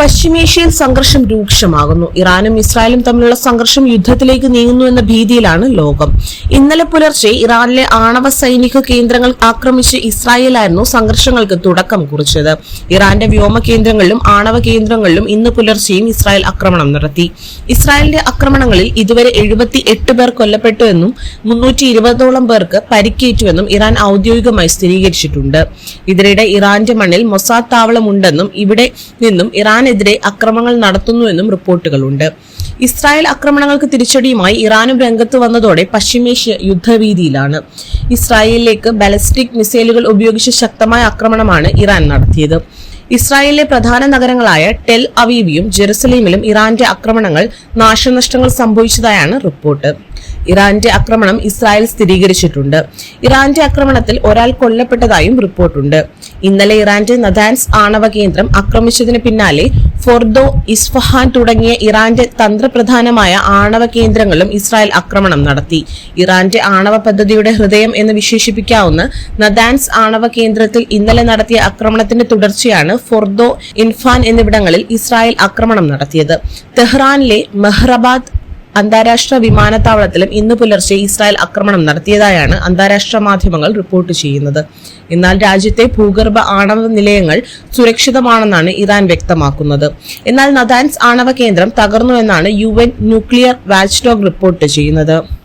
പശ്ചിമേഷ്യയിൽ സംഘർഷം രൂക്ഷമാകുന്നു. ഇറാനും ഇസ്രായേലും തമ്മിലുള്ള സംഘർഷം യുദ്ധത്തിലേക്ക് നീങ്ങുന്നു എന്ന ഭീതിയിലാണ് ലോകം. ഇന്നലെ പുലർച്ചെ ഇറാനിലെ ആണവ സൈനിക കേന്ദ്രങ്ങൾ ആക്രമിച്ച് ഇസ്രായേലായിരുന്നു സംഘർഷങ്ങൾക്ക് തുടക്കം കുറിച്ചത്. ഇറാന്റെ വ്യോമ കേന്ദ്രങ്ങളിലും ആണവ കേന്ദ്രങ്ങളിലും ഇന്ന് പുലർച്ചെയും ഇസ്രായേൽ ആക്രമണം നടത്തി. ഇസ്രായേലിന്റെ ആക്രമണങ്ങളിൽ ഇതുവരെ എഴുപത്തി എട്ട് പേർ കൊല്ലപ്പെട്ടുവെന്നും മുന്നൂറ്റി ഇരുപതോളം പേർക്ക് പരിക്കേറ്റുവെന്നും ഇറാൻ ഔദ്യോഗികമായി സ്ഥിരീകരിച്ചിട്ടുണ്ട്. ഇതിനിടെ ഇറാന്റെ മണ്ണിൽ മൊസാദ് താവളമുണ്ടെന്നും ഇവിടെ നിന്നും ഇറാനെതിരെ അക്രമങ്ങൾ നടത്തുന്നുവെന്നും റിപ്പോർട്ടുകളുണ്ട്. ഇസ്രായേൽ ആക്രമണങ്ങൾക്ക് തിരിച്ചടിയുമായി ഇറാനും രംഗത്ത് വന്നതോടെ പശ്ചിമേഷ്യ യുദ്ധവീതിയിലാണ് ഇസ്രായേലിലേക്ക് ബാലിസ്റ്റിക് മിസൈലുകൾ ഉപയോഗിച്ച് ശക്തമായ ആക്രമണമാണ് ഇറാൻ നടത്തിയത്. ഇസ്രായേലിലെ പ്രധാന നഗരങ്ങളായ ടെൽ അവീവിയും ജെറുസലേമിലും ഇറാന്റെ ആക്രമണങ്ങൾ നാശനഷ്ടങ്ങൾ സംഭവിച്ചതായാണ് റിപ്പോർട്ട്. ഇറാന്റെ ആക്രമണം ഇസ്രായേൽ സ്ഥിരീകരിച്ചിട്ടുണ്ട്. ഇറാന്റെ ആക്രമണത്തിൽ ഒരാൾ കൊല്ലപ്പെട്ടതായും റിപ്പോർട്ടുണ്ട്. ഇന്നലെ ഇറാന്റെ നദാൻസ് ആണവ കേന്ദ്രം ആക്രമിച്ചതിന് പിന്നാലെ ഫോർദോ ഇസ്ഫഹാൻ തുടങ്ങിയ ഇറാന്റെ തന്ത്രപ്രധാനമായ ആണവ കേന്ദ്രങ്ങളും ഇസ്രായേൽ ആക്രമണം നടത്തി. ഇറാന്റെ ആണവ പദ്ധതിയുടെ ഹൃദയം എന്ന് വിശേഷിപ്പിക്കാവുന്ന നദാൻസ് ആണവ കേന്ദ്രത്തിൽ ഇന്നലെ നടത്തിയ ആക്രമണത്തിന്റെ തുടർച്ചയാണ് ഫോർദോ ഇൻഫാൻ എന്നിവിടങ്ങളിൽ ഇസ്രായേൽ ആക്രമണം നടത്തിയത്. തെഹ്റാനിലെ മെഹ്റബാദ് അന്താരാഷ്ട്ര വിമാനത്താവളത്തിലും ഇന്ന് പുലർച്ചെ ഇസ്രായേൽ ആക്രമണം നടത്തിയതായാണ് അന്താരാഷ്ട്ര മാധ്യമങ്ങൾ റിപ്പോർട്ട് ചെയ്യുന്നത്. എന്നാൽ രാജ്യത്തെ ഭൂഗർഭ ആണവ നിലയങ്ങൾ സുരക്ഷിതമാണെന്നാണ് ഇറാൻ വ്യക്തമാക്കുന്നത്. എന്നാൽ നദാൻസ് ആണവ കേന്ദ്രം തകർന്നുവെന്നാണ് U N nuclear watchdog report ചെയ്യുന്നത്.